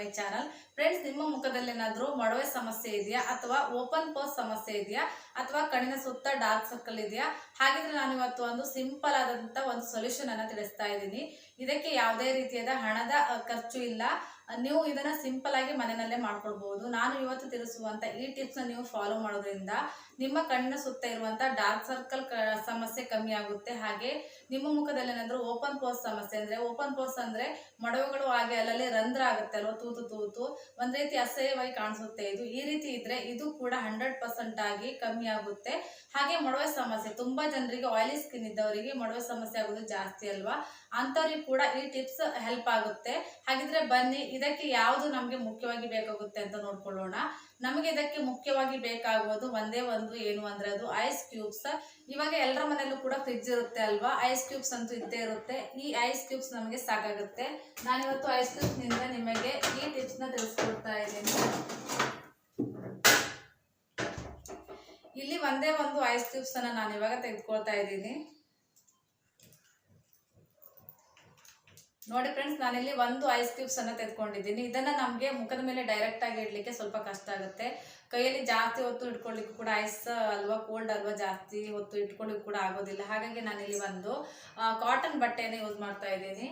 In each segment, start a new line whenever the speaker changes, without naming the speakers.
My channel friends ನಿಮ್ಮ ಮುಖದಲ್ಲಿ ಏನಾದರೂ ಮೊಡವೆ ಸಮಸ್ಯೆ ಇದೆಯಾ? ಅಥವಾ ಓಪನ್ ಪೋಸ್ ಸಮಸ್ಯೆ ಇದೆಯಾ? ಅಥವಾ ಕಣ್ಣಿನ ಸುತ್ತ ಡಾರ್ಕ್ ಸರ್ಕಲ್ ಇದೆಯಾ? ಹಾಗಿದ್ರೆ ನಾನು ಇವತ್ತು ಒಂದು ಸಿಂಪಲ್ ಆದಂತ ಒಂದು ಸೊಲ್ಯೂಷನ್ ಅನ್ನ ತಿಳಿಸ್ತಾ ಇದ್ದೀನಿ. ಇದಕ್ಕೆ ಯಾವುದೇ ರೀತಿಯಾದ ಹಣದ ಖರ್ಚು ಇಲ್ಲ. ನೀವು ಇದನ್ನ ಸಿಂಪಲ್ ಆಗಿ ಮನೆಯಲ್ಲೇ ಮಾಡ್ಕೊಳ್ಬಹುದು. ನಾನು ಇವತ್ತು ತಿಳಿಸುವಂತ ಈ ಟಿಪ್ಸ್ ನೀವು ಫಾಲೋ ಮಾಡೋದ್ರಿಂದ ನಿಮ್ಮ ಕಣ್ಣಿನ ಸುತ್ತ ಇರುವಂತ ಡಾರ್ಕ್ ಸರ್ಕಲ್ ಸಮಸ್ಯೆ ಕಮ್ಮಿ ಆಗುತ್ತೆ. ಹಾಗೆ ನಿಮ್ಮ ಮುಖದಲ್ಲಿ ಏನಾದ್ರು ಓಪನ್ ಪೋಸ್ ಸಮಸ್ಯೆ ಅಂದ್ರೆ ಓಪನ್ ಪೋಸ್ ಅಂದ್ರೆ ಮೊಡವೆಗಳು ಹಾಗೆ ಅಲ್ಲಲ್ಲಿ ರಂಧ್ರ ಆಗುತ್ತೆ ಅಲ್ವಾ, ತೂತು ತೂತು ಒಂದ್ ರೀತಿ ಅಸಹ್ಯವಾಗಿ ಕಾಣಿಸುತ್ತೆ ಇದು. ಈ ರೀತಿ ಇದ್ರೆ ಇದು ಕೂಡ ಹಂಡ್ರೆಡ್ ಪರ್ಸೆಂಟ್ ಆಗಿ ಕಮ್ಮಿ ಆಗುತ್ತೆ. ಹಾಗೆ ಮೊಡವೆ ಸಮಸ್ಯೆ, ತುಂಬಾ ಜನರಿಗೆ ಆಯಿಲಿ ಸ್ಕಿನ್ ಇದ್ದವರಿಗೆ ಮೊಡವೆ ಸಮಸ್ಯೆ ಆಗೋದು ಜಾಸ್ತಿ ಅಲ್ವಾ? ಅಂಥವ್ರಿಗೆ ಕೂಡ ಈ ಟಿಪ್ಸ್ ಹೆಲ್ಪ್ ಆಗುತ್ತೆ. ಹಾಗಿದ್ರೆ ಬನ್ನಿ ಇದಕ್ಕೆ ಯಾವುದು ನಮಗೆ ಮುಖ್ಯವಾಗಿ ಬೇಕಾಗುತ್ತೆ ಅಂತ ನೋಡ್ಕೊಳ್ಳೋಣ. ನಮಗೆ ಇದಕ್ಕೆ ಮುಖ್ಯವಾಗಿ ಬೇಕಾಗುವುದು ಒಂದೇ ಒಂದು ಏನು ಅಂದ್ರೆ ಅದು ಐಸ್ ಕ್ಯೂಬ್ಸ್ ಇವಾಗ ಎಲ್ಲರ ಮನೆಯಲ್ಲೂ ಕೂಡ ಫ್ರಿಜ್ ಇರುತ್ತೆ ಅಲ್ವಾ? ಐಸ್ ಕ್ಯೂಬ್ಸ್ ಅಂತೂ ಇದ್ದೇ ಇರುತ್ತೆ. ಈ ಐಸ್ ಕ್ಯೂಬ್ಸ್ ನಮಗೆ ಸಾಕಾಗುತ್ತೆ. ನಾನಿವತ್ತು ಐಸ್ ಕ್ಯೂಬ್ಸ್ನಿಂದ ನಿಮಗೆ ಈ ಟಿಪ್ಸ್ನ ತಿಳಿಸ್ಕೊಡ್ತಾ ಇದ್ದೀನಿ. ಇಲ್ಲಿ ಒಂದೇ ಒಂದು ಐಸ್ ಕ್ಯೂಬ್ಸ್ ಅನ್ನ ನಾನು ಇವಾಗ ತೆಗೆದುಕೊಳ್ತಾ ಇದ್ದೀನಿ. ನೋಡಿ ಫ್ರೆಂಡ್ಸ್ ನಾನಿಲ್ಲಿ ಒಂದು ಐಸ್ ಕ್ಯೂಬ್ಸ್ ಅನ್ನ ತೆಗೆದುಕೊಂಡಿದ್ದೀನಿ. ಇದನ್ನ ನಮಗೆ ಮುಖದ ಮೇಲೆ ಡೈರೆಕ್ಟ್ ಆಗಿ ಇಡ್ಲಿಕ್ಕೆ ಸ್ವಲ್ಪ ಕಷ್ಟ ಆಗುತ್ತೆ. ಕೈಯಲ್ಲಿ ಜಾಸ್ತಿ ಹೊತ್ತು ಇಟ್ಕೊಳ್ಳಿಕ್ಕೂ ಕೂಡ ಐಸ್ ಅಲ್ವಾ ಕೋಲ್ಡ್ ಅಲ್ವಾ ಜಾಸ್ತಿ ಹೊತ್ತು ಇಟ್ಕೊಳ್ಳಿಕ್ಕೂ ಕೂಡ ಆಗೋದಿಲ್ಲ. ಹಾಗಾಗಿ ನಾನಿಲ್ಲಿ ಒಂದು ಕಾಟನ್ ಬಟ್ಟೆಯನ್ನು ಯೂಸ್ ಮಾಡ್ತಾ ಇದ್ದೀನಿ.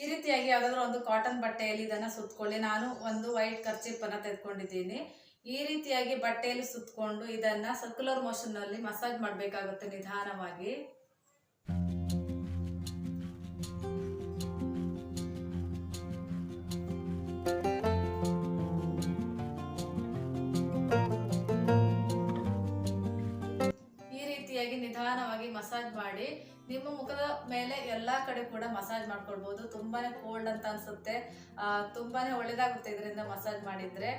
ಈ ರೀತಿಯಾಗಿ ಯಾವುದಾದ್ರೂ ಒಂದು ಕಾಟನ್ ಬಟ್ಟೆಯಲ್ಲಿ ಇದನ್ನ ಸುತ್ತಕೊಳ್ಳಿ ನಾನು ಒಂದು ವೈಟ್ ಕರ್ಚಿಪ್ ಅನ್ನ ತೆಗೆದುಕೊಂಡಿದ್ದೀನಿ. ಈ ರೀತಿಯಾಗಿ ಬಟ್ಟೆಯಲ್ಲಿ ಸುತ್ತಕೊಂಡು ಇದನ್ನ ಸರ್ಕ್ಯುಲರ್ ಮೋಷನ್ನಲ್ಲಿ ಮಸಾಜ್ ಮಾಡಬೇಕಾಗುತ್ತೆ ನಿಧಾನವಾಗಿ. ಮಸಾಜ್ ಮಾಡಿ ನಿಮ್ಮ ಮುಖದ ಮೇಲೆ ಎಲ್ಲಾ ಕಡೆ ಕೂಡ ಮಸಾಜ್ ಮಾಡ್ಕೊಳ್ಬಹುದು ತುಂಬಾನೇ ಕೋಲ್ಡ್ ಅಂತ ಅನ್ಸುತ್ತೆ. ತುಂಬಾನೇ ಒಳ್ಳೇದಾಗುತ್ತೆ ಇದರಿಂದ ಮಸಾಜ್ ಮಾಡಿದ್ರೆ.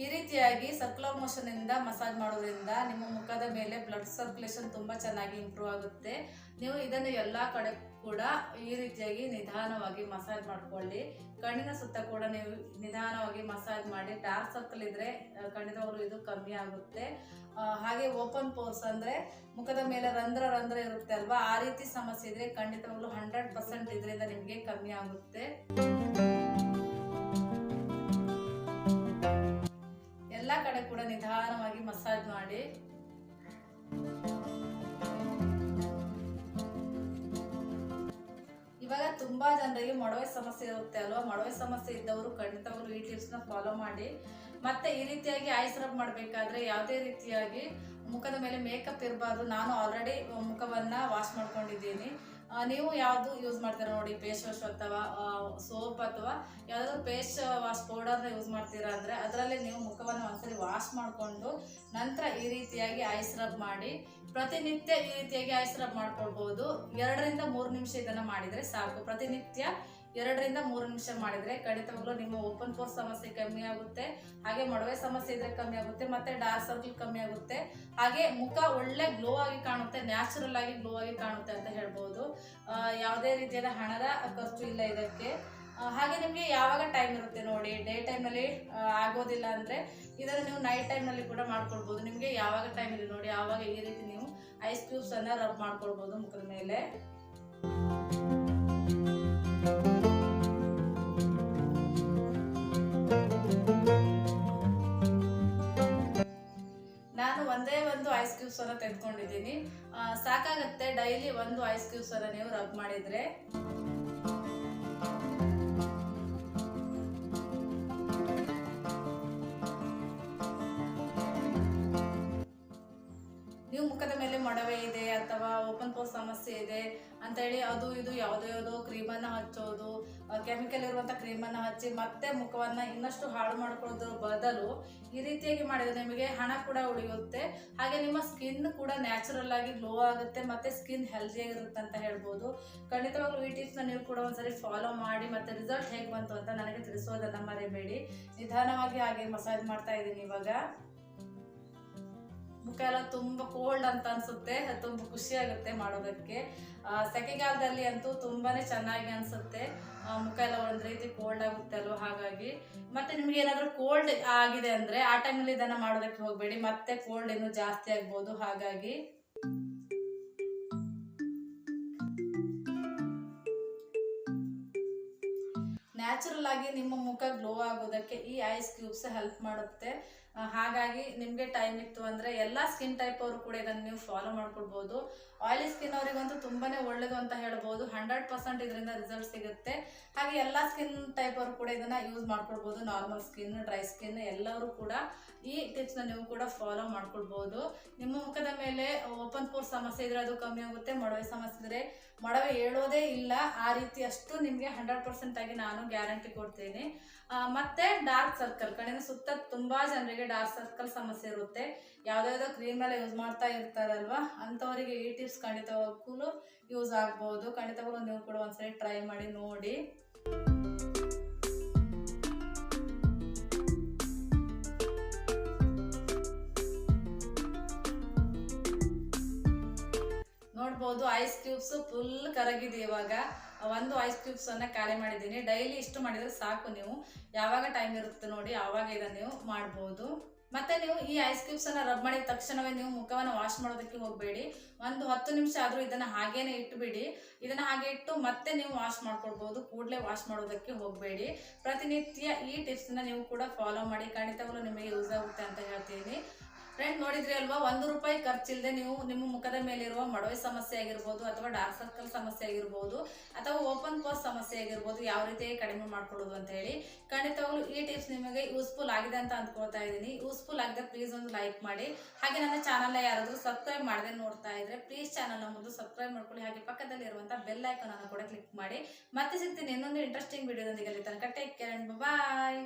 ಈ ರೀತಿಯಾಗಿ ಸರ್ಕ್ಯುಲರ್ ಮೋಷನ್ ಇಂದ ಮಸಾಜ್ ಮಾಡೋದ್ರಿಂದ ನಿಮ್ಮ ಮುಖದ ಮೇಲೆ ಬ್ಲಡ್ ಸರ್ಕ್ಯುಲೇಷನ್ ತುಂಬಾ ಚೆನ್ನಾಗಿ ಇಂಪ್ರೂವ್ ಆಗುತ್ತೆ. ನೀವು ಇದನ್ನು ಎಲ್ಲಾ ಕಡೆ ಕೂಡ ಈ ರೀತಿಯಾಗಿ ನಿಧಾನವಾಗಿ ಮಸಾಜ್ ಮಾಡ್ಕೊಳ್ಳಿ. ಕಣ್ಣಿನ ಸುತ್ತ ಕೂಡ ನೀವು ನಿಧಾನವಾಗಿ ಮಸಾಜ್ ಮಾಡಿ. ಡಾರ್ಕ್ ಸರ್ಕಲ್ ಇದ್ರೆ ಕಣ್ಣಿನವರು ಇದು ಕಮ್ಮಿ ಆಗುತ್ತೆ. ಹಾಗೆ ಓಪನ್ ಪೋರ್ಸ್ ಅಂದ್ರೆ ಮುಖದ ಮೇಲೆ ರಂಧ್ರ ರಂಧ್ರ ಇರುತ್ತೆ ಅಲ್ವಾ? ಆ ರೀತಿ ಸಮಸ್ಯೆ ಇದ್ರೆ ಖಂಡಿತವಾಗ್ಲೂ ಹಂಡ್ರೆಡ್ ಪರ್ಸೆಂಟ್ ಇದರಿಂದ ನಿಮಗೆ ಕಮ್ಮಿ ಆಗುತ್ತೆ. ಎಲ್ಲ ಕಡೆ ಕೂಡ ನಿಧಾನವಾಗಿ ಮಸಾಜ್ ಮಾಡಿ. ತುಂಬಾ ಜನರಿಗೆ ಮೊಡವೆ ಸಮಸ್ಯೆ ಇರುತ್ತೆ ಅಲ್ವಾ? ಮೊಡವೆ ಸಮಸ್ಯೆ ಇದ್ದವರು ಖಂಡಿತವಾಗ್ಲೂ ಈ ನ ಫಾಲೋ ಮಾಡಿ. ಮತ್ತೆ ಈ ರೀತಿಯಾಗಿ ಐಸ್ ರಬ್ ಮಾಡಬೇಕಾದ್ರೆ ಯಾವುದೇ ರೀತಿಯಾಗಿ ಮುಖದ ಮೇಲೆ ಮೇಕಪ್ ಇರಬಾರ್ದು. ನಾನು ಆಲ್ರೆಡಿ ಮುಖವನ್ನ ವಾಶ್ ಮಾಡ್ಕೊಂಡಿದ್ದೀನಿ. ನೀವು ಯಾವುದು ಯೂಸ್ ಮಾಡ್ತೀರಾ ನೋಡಿ ಫೇಸ್ ವಾಶ್ ಅಥವಾ ಸೋಪ್ ಅಥವಾ ಯಾವುದಾದ್ರು ಫೇಸ್ ವಾಶ್ ಪೌಡರ್ನ ಯೂಸ್ ಮಾಡ್ತೀರಾ ಅಂದರೆ ಅದರಲ್ಲಿ ನೀವು ಮುಖವನ್ನು ಒಂದ್ಸರಿ ವಾಶ್ ಮಾಡಿಕೊಂಡು ನಂತರ ಈ ರೀತಿಯಾಗಿ ಐಸ್ ರಬ್ ಮಾಡಿ, ಪ್ರತಿನಿತ್ಯ ಈ ರೀತಿಯಾಗಿ ಐಸ್ ರಬ್ ಮಾಡ್ಕೊಳ್ಬೋದು. ಎರಡರಿಂದ ಮೂರು ನಿಮಿಷ ಇದನ್ನು ಮಾಡಿದರೆ ಸಾಕು. ಪ್ರತಿನಿತ್ಯ ಎರಡರಿಂದ ಮೂರು ನಿಮಿಷ ಮಾಡಿದ್ರೆ ಖಂಡಿತವಾಗ್ಲೂ ನಿಮ್ಮ ಓಪನ್ ಪೋರ್ ಸಮಸ್ಯೆ ಕಮ್ಮಿ ಆಗುತ್ತೆ. ಹಾಗೆ ಮೊಡವೆ ಸಮಸ್ಯೆ ಇದ್ರೆ ಕಮ್ಮಿ ಆಗುತ್ತೆ, ಮತ್ತೆ ಡಾರ್ಕ್ ಸರ್ಕಲ್ ಕಮ್ಮಿ ಆಗುತ್ತೆ. ಹಾಗೆ ಮುಖ ಒಳ್ಳೆ ಗ್ಲೋ ಆಗಿ ಕಾಣುತ್ತೆ ನ್ಯಾಚುರಲ್ ಆಗಿ ಗ್ಲೋ ಆಗಿ ಕಾಣುತ್ತೆ ಅಂತ ಹೇಳ್ಬೋದು. ಯಾವುದೇ ರೀತಿಯಾದ ಹಣದ ಖರ್ಚು ಇಲ್ಲ ಇದಕ್ಕೆ. ಹಾಗೆ ನಿಮಗೆ ಯಾವಾಗ ಟೈಮ್ ಇರುತ್ತೆ ನೋಡಿ ಡೇ ಟೈಮಲ್ಲಿ ಆಗೋದಿಲ್ಲ ಅಂದರೆ ಇದನ್ನು ನೀವು ನೈಟ್ ಟೈಮ್ನಲ್ಲಿ ಕೂಡ ಮಾಡ್ಕೊಳ್ಬೋದು. ನಿಮಗೆ ಯಾವಾಗ ಟೈಮ್ ಇದೆ ನೋಡಿ, ಆವಾಗ ಈ ರೀತಿ ನೀವು ಐಸ್ ಕ್ಯೂಬ್ಸ್ ಅನ್ನ ರಬ್ ಮಾಡ್ಕೊಳ್ಬೋದು ಮುಖದ ಮೇಲೆ. ಒಂದು ಐಸ್ ಕ್ಯೂಬ್ಸ್ ಅನ್ನ ತೆಗೆದುಕೊಂಡಿದ್ದೀನಿ ಸಾಕಾಗತ್ತೆ. ಡೈಲಿ ಒಂದು ಐಸ್ ಕ್ಯೂಬ್ಸ್ ಅನ್ನ ನೀವು ರಬ್ ಮಾಡಿದ್ರೆ. ಸಮಸ್ಯೆ ಇದೆ ಅಂತ ಹೇಳಿ ಅದು ಇದು ಯಾವುದೋ ಯಾವುದೋ ಕ್ರೀಮನ್ನು ಹಚ್ಚೋದು ಕೆಮಿಕಲ್ ಇರುವಂಥ ಕ್ರೀಮನ್ನು ಹಚ್ಚಿ ಮತ್ತೆ ಮುಖವನ್ನ ಇನ್ನಷ್ಟು ಹಾಳು ಮಾಡ್ಕೊಳ್ಳೋದ್ರ ಬದಲು ಈ ರೀತಿಯಾಗಿ ಮಾಡಿದ್ರೆ ನಿಮಗೆ ಹಣ ಕೂಡ ಉಳಿಯುತ್ತೆ. ಹಾಗೆ ನಿಮ್ಮ ಸ್ಕಿನ್ ಕೂಡ ನ್ಯಾಚುರಲ್ ಆಗಿ ಗ್ಲೋ ಆಗುತ್ತೆ ಮತ್ತೆ ಸ್ಕಿನ್ ಹೆಲ್ದಿಯಾಗಿರುತ್ತೆ ಅಂತ ಹೇಳ್ಬೋದು. ಖಂಡಿತವಾಗ್ಲೂ ಈ ಟಿಪ್ಸ್ನ ನೀವು ಕೂಡ ಒಂದ್ಸರಿ ಫಾಲೋ ಮಾಡಿ ಮತ್ತೆ ರಿಸಲ್ಟ್ ಹೇಗೆ ಬಂತು ಅಂತ ನನಗೆ ತಿಳಿಸೋದನ್ನ ಮರೆಯಬೇಡಿ ನಿಧಾನವಾಗಿ ಹಾಗೆ ಮಸಾಜ್ ಮಾಡ್ತಾ ಇದ್ದೀನಿ ಇವಾಗ. ಮುಖ ಎಲ್ಲ ತುಂಬ ಕೋಲ್ಡ್ ಅಂತ ಅನ್ಸುತ್ತೆ ತುಂಬ ಖುಷಿಯಾಗುತ್ತೆ ಮಾಡೋದಕ್ಕೆ. ಸೆಕೆಗಾಲದಲ್ಲಿ ಅಂತೂ ತುಂಬಾನೇ ಚೆನ್ನಾಗಿ ಅನ್ಸುತ್ತೆ. ಮುಖ ಎಲ್ಲ ಒಂದ್ ರೀತಿ ಕೋಲ್ಡ್ ಆಗುತ್ತೆ ಅಲ್ವಾ ಹಾಗಾಗಿ. ಮತ್ತೆ ನಿಮ್ಗೆ ಏನಾದರೂ ಕೋಲ್ಡ್ ಆಗಿದೆ ಅಂದ್ರೆ ಆ ಟೈಮಲ್ಲಿ ಇದನ್ನ ಮಾಡೋದಕ್ಕೆ ಹೋಗ್ಬೇಡಿ. ಮತ್ತೆ ಕೋಲ್ಡ್ ಇನ್ನೂ ಜಾಸ್ತಿ ಆಗ್ಬೋದು ಹಾಗಾಗಿ. ನ್ಯಾಚುರಲ್ ಆಗಿ ನಿಮ್ಮ ಮುಖ ಗ್ಲೋ ಆಗೋದಕ್ಕೆ ಈ ಐಸ್ ಕ್ಯೂಬ್ಸ್ ಹೆಲ್ಪ್ ಮಾಡುತ್ತೆ. ಹಾಗಾಗಿ ನಿಮಗೆ ಟೈಮ್ ಇತ್ತು ಅಂದರೆ ಎಲ್ಲ ಸ್ಕಿನ್ ಟೈಪ್ ಅವರು ಕೂಡ ಇದನ್ನು ನೀವು ಫಾಲೋ ಮಾಡ್ಕೊಳ್ಬೋದು. ಆಯಿಲಿ ಸ್ಕಿನ್ ಅವರಿಗಂತೂ ತುಂಬಾನೇ ಒಳ್ಳೇದು ಅಂತ ಹೇಳ್ಬೋದು. ಹಂಡ್ರೆಡ್ ಪರ್ಸೆಂಟ್ ಇದರಿಂದ ರಿಸಲ್ಟ್ ಸಿಗುತ್ತೆ. ಹಾಗೆ ಎಲ್ಲ ಸ್ಕಿನ್ ಟೈಪ್ ಅವರು ಕೂಡ ಇದನ್ನ ಯೂಸ್ ಮಾಡ್ಕೊಳ್ಬೋದು. ನಾರ್ಮಲ್ ಸ್ಕಿನ್ ಡ್ರೈ ಸ್ಕಿನ್ ಎಲ್ಲರೂ ಕೂಡ ಈ ಟಿಪ್ಸ್ನ ನೀವು ಕೂಡ ಫಾಲೋ ಮಾಡ್ಕೊಳ್ಬೋದು. ನಿಮ್ಮ ಮುಖದ ಮೇಲೆ ಓಪನ್ ಪೋರ್ ಸಮಸ್ಯೆ ಇದ್ರೆ ಅದು ಕಮ್ಮಿ ಆಗುತ್ತೆ. ಮೊಡವೆ ಸಮಸ್ಯೆ ಇದ್ರೆ ಮೊಡವೆ ಹೇಳೋದೇ ಇಲ್ಲ. ಆ ರೀತಿ ಅಷ್ಟು ನಿಮಗೆ ಹಂಡ್ರೆಡ್ ಪರ್ಸೆಂಟ್ ಆಗಿ ನಾನು ಗ್ಯಾರಂಟಿ ಕೊಡ್ತೀನಿ. ಮತ್ತೆ ಡಾರ್ಕ್ ಸರ್ಕಲ್ ಕಣ್ಣಿನ ಸುತ್ತ ತುಂಬಾ ಜನರಿಗೆ ಡಾರ್ಕ್ ಸರ್ಕಲ್ ಸಮಸ್ಯೆ ಇರುತ್ತೆ. ಯಾವ್ದಾವ್ದೋ ಕ್ರೀಮ್ ಎಲ್ಲ ಯೂಸ್ ಮಾಡ್ತಾ ಇರ್ತಾರಲ್ವಾ? ಅಂಥವರಿಗೆ ಈ ಟಿಪ್ಸ್ ಖಂಡಿತವಾಗೂ ಯೂಸ್ ಆಗ್ಬೋದು. ಖಂಡಿತವಾಗ್ಲೂ ನೀವು ಕೂಡ ಒಂದ್ಸರಿ ಟ್ರೈ ಮಾಡಿ ನೋಡಿ. ನೋಡ್ಬೋದು ಐಸ್ ಕ್ಯೂಬ್ಸ್ ಫುಲ್ ಕರಗಿದೆ ಇವಾಗ. ಒಂದು ಐಸ್ ಕ್ಯೂಬ್ಸ್ ಅನ್ನ ಖಾಲಿ ಮಾಡಿದ್ದೀನಿ. ಡೈಲಿ ಇಷ್ಟು ಮಾಡಿದ್ರೆ ಸಾಕು ನೀವು. ಯಾವಾಗ ಟೈಮ್ ಇರುತ್ತೆ ನೋಡಿ ಆವಾಗ ಇದನ್ನ ನೀವು ಮಾಡ್ಬೋದು. ಮತ್ತೆ ನೀವು ಈ ಐಸ್ ಕ್ಯೂಬ್ಸ್ ಅನ್ನ ರಬ್ ಮಾಡಿದ ತಕ್ಷಣವೇ ನೀವು ಮುಖವನ್ನು ವಾಶ್ ಮಾಡೋದಕ್ಕೆ ಹೋಗಬೇಡಿ. ಒಂದು ಹತ್ತು ನಿಮಿಷ ಆದ್ರೂ ಇದನ್ನ ಹಾಗೇನೆ ಇಟ್ಬಿಡಿ. ಇದನ್ನ ಹಾಗೆ ಇಟ್ಟು ಮತ್ತೆ ನೀವು ವಾಶ್ ಮಾಡ್ಕೊಳ್ಬಹುದು ಕೂಡಲೇ ವಾಶ್ ಮಾಡೋದಕ್ಕೆ ಹೋಗಬೇಡಿ. ಪ್ರತಿನಿತ್ಯ ಈ ಟಿಪ್ಸ್ನ ನೀವು ಕೂಡ ಫಾಲೋ ಮಾಡಿ. ಖಂಡಿತವಾಗ್ಲೂ ನಿಮಗೆ ಯೂಸ್ ಆಗುತ್ತೆ ಅಂತ ಹೇಳ್ತೀನಿ. ಫ್ರೆಂಡ್ ನೋಡಿದ್ರಿ ಅಲ್ವಾ? ಒಂದು ರೂಪಾಯಿ ಖರ್ಚಿಲ್ಲದೆ ನೀವು ನಿಮ್ಮ ಮುಖದ ಮೇಲಿರುವ ಮಡವೆ ಸಮಸ್ಯೆ ಆಗಿರ್ಬೋದು ಅಥವಾ ಡಾರ್ಕ್ ಸರ್ಕಲ್ ಸಮಸ್ಯೆ ಆಗಿರ್ಬೋದು ಅಥವಾ ಓಪನ್ ಪೋಸ್ ಸಮಸ್ಯೆ ಆಗಿರ್ಬೋದು ಯಾವ ರೀತಿ ಕಡಿಮೆ ಮಾಡ್ಕೊಳ್ಳೋದು ಅಂತ ಹೇಳಿ ಖಂಡಿತವಾಗ್ಲೂ ಈ ಟಿಪ್ಸ್ ನಿಮಗೆ ಯೂಸ್ಫುಲ್ ಆಗಿದೆ ಅಂತ ಅಂದ್ಕೊಳ್ತಾ ಇದ್ದೀನಿ. ಯೂಸ್ಫುಲ್ ಆಗಿದೆ ಪ್ಲೀಸ್ ಒಂದು ಲೈಕ್ ಮಾಡಿ. ಹಾಗೆ ನನ್ನ ಚಾನಲ್ನ ಯಾರಾದರೂ ಸಬ್ಸ್ಕ್ರೈಬ್ ಮಾಡದೆ ನೋಡ್ತಾ ಇದ್ರೆ ಪ್ಲೀಸ್ ಚಾನಲ್ನ ಮುಂದೆ ಸಬ್ಸ್ಕ್ರೈಬ್ ಮಾಡ್ಕೊಳ್ಳಿ. ಹಾಗೆ ಪಕ್ಕದಲ್ಲಿ ಇರುವಂಥ ಬೆಲ್ ಐಕಾನ್ ಅನ್ನು ಕೂಡ ಕ್ಲಿಕ್ ಮಾಡಿ. ಮತ್ತೆ ಸಿಗ್ತೀನಿ ಇನ್ನೊಂದು ಇಂಟ್ರೆಸ್ಟಿಂಗ್ ವಿಡಿಯೋದೊಂದಿಗೆ ಅಲ್ಲಿ ತನಕ. Take care and bye